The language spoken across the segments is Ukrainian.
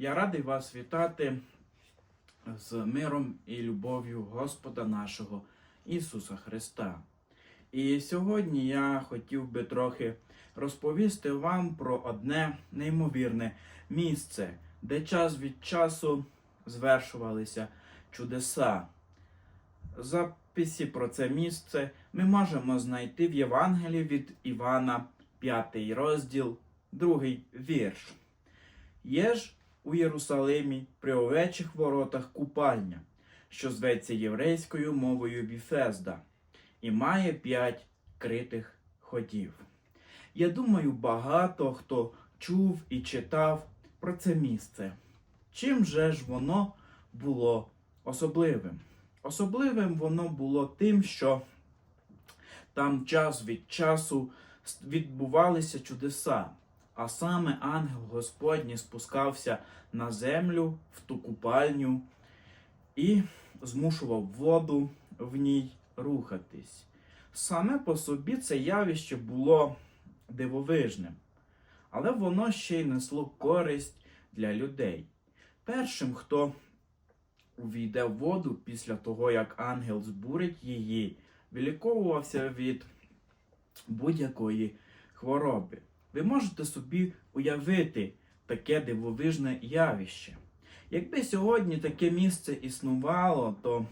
Я радий вас вітати з миром і любов'ю Господа нашого Ісуса Христа. І сьогодні я хотів би трохи розповісти вам про одне неймовірне місце, де час від часу звершувалися чудеса. Записі про це місце ми можемо знайти в Євангелії від Івана, 5 розділ, 2 вірш. Є ж у Єрусалимі при овечих воротах купальня, що зветься єврейською мовою Біфезда, і має п'ять критих ходів. Я думаю, багато хто чув і читав про це місце. Чим же ж воно було особливим? Особливим воно було тим, що там час від часу відбувалися чудеса, а саме ангел Господній спускався на землю в ту купальню і змушував воду в ній рухатись. Саме по собі це явище було дивовижним, але воно ще й несло користь для людей. Першим, хто увійде в воду після того, як ангел збурить її, виліковувався від будь-якої хвороби. Ви можете собі уявити таке дивовижне явище. Якби сьогодні таке місце існувало, то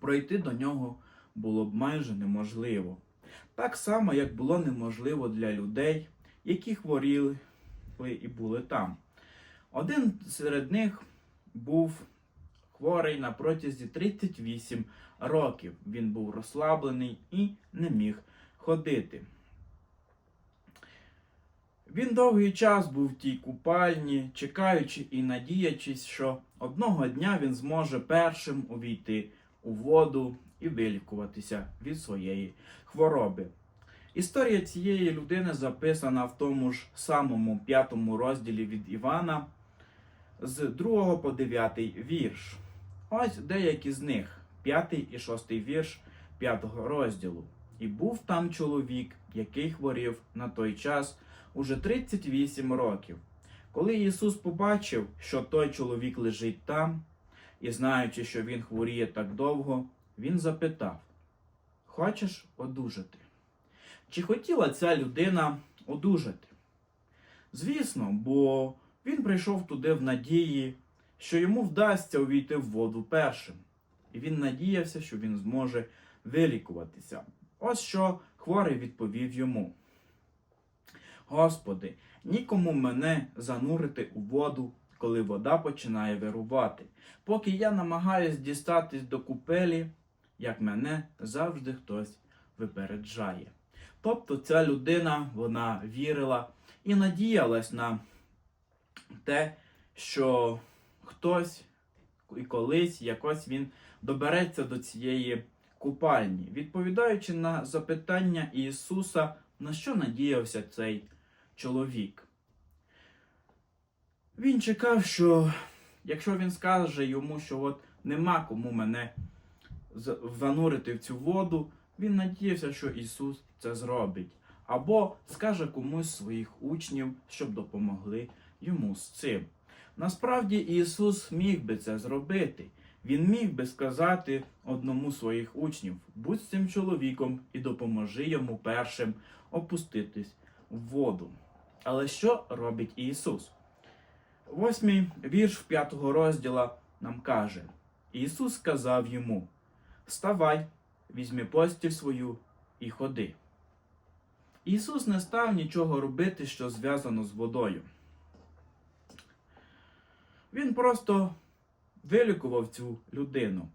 пройти до нього було б майже неможливо. Так само, як було неможливо для людей, які хворіли і були там. Один серед них був хворий на протязі 38 років. Він був розслаблений і не міг ходити. Він довгий час був в тій купальні, чекаючи і надіячись, що одного дня він зможе першим увійти у воду і вилікуватися від своєї хвороби. Історія цієї людини записана в тому ж самому п'ятому розділі від Івана з 2 по 9 вірш. Ось деякі з них, п'ятий і шостий вірш п'ятого розділу. І був там чоловік, який хворів на той час уже 38 років. Коли Ісус побачив, що той чоловік лежить там, і знаючи, що він хворіє так довго, він запитав: Хочеш одужати? Чи хотіла ця людина одужати? Звісно, бо він прийшов туди в надії, що йому вдасться увійти в воду першим, і він надіявся, що він зможе вилікуватися. Ось що хворий відповів йому. Господи, нікому мене занурити у воду, коли вода починає вирувати. Поки я намагаюсь дістатись до купелі, як мене завжди хтось випереджає. Тобто ця людина вона вірила і надіялась на те, що хтось і колись якось він добереться до цієї купальні, відповідаючи на запитання Ісуса, на що надіявся цей чоловік. Він чекав, що якщо він скаже йому, що от нема кому мене занурити в цю воду, він надіявся, що Ісус це зробить. Або скаже комусь своїх учнів, щоб допомогли йому з цим. Насправді Ісус міг би це зробити. Він міг би сказати одному з своїх учнів: будь з цим чоловіком і допоможи йому першим опуститись в воду. Але що робить Ісус? Восьмий вірш п'ятого розділа нам каже: Ісус сказав йому: Вставай, візьми постіль свою і ходи. Ісус не став нічого робити, що зв'язано з водою. Він просто вилікував цю людину.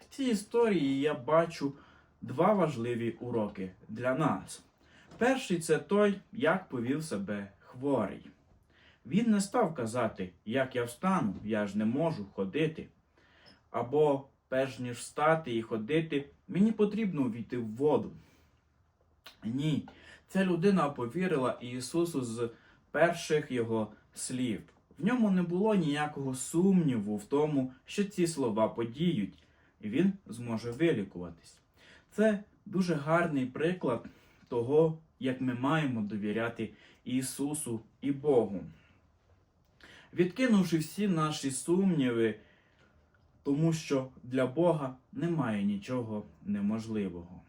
В цій історії я бачу два важливі уроки для нас. Перший це той, як повів себе хворий. Він не став казати, як я встану, я ж не можу ходити. Або, перш ніж встати і ходити, мені потрібно увійти в воду. Ні, ця людина повірила Ісусу з перших його слів. В ньому не було ніякого сумніву в тому, що ці слова подіють, і він зможе вилікуватись. Це дуже гарний приклад того, як ми маємо довіряти Ісусу і Богу. відкинувши всі наші сумніви, тому що для Бога немає нічого неможливого.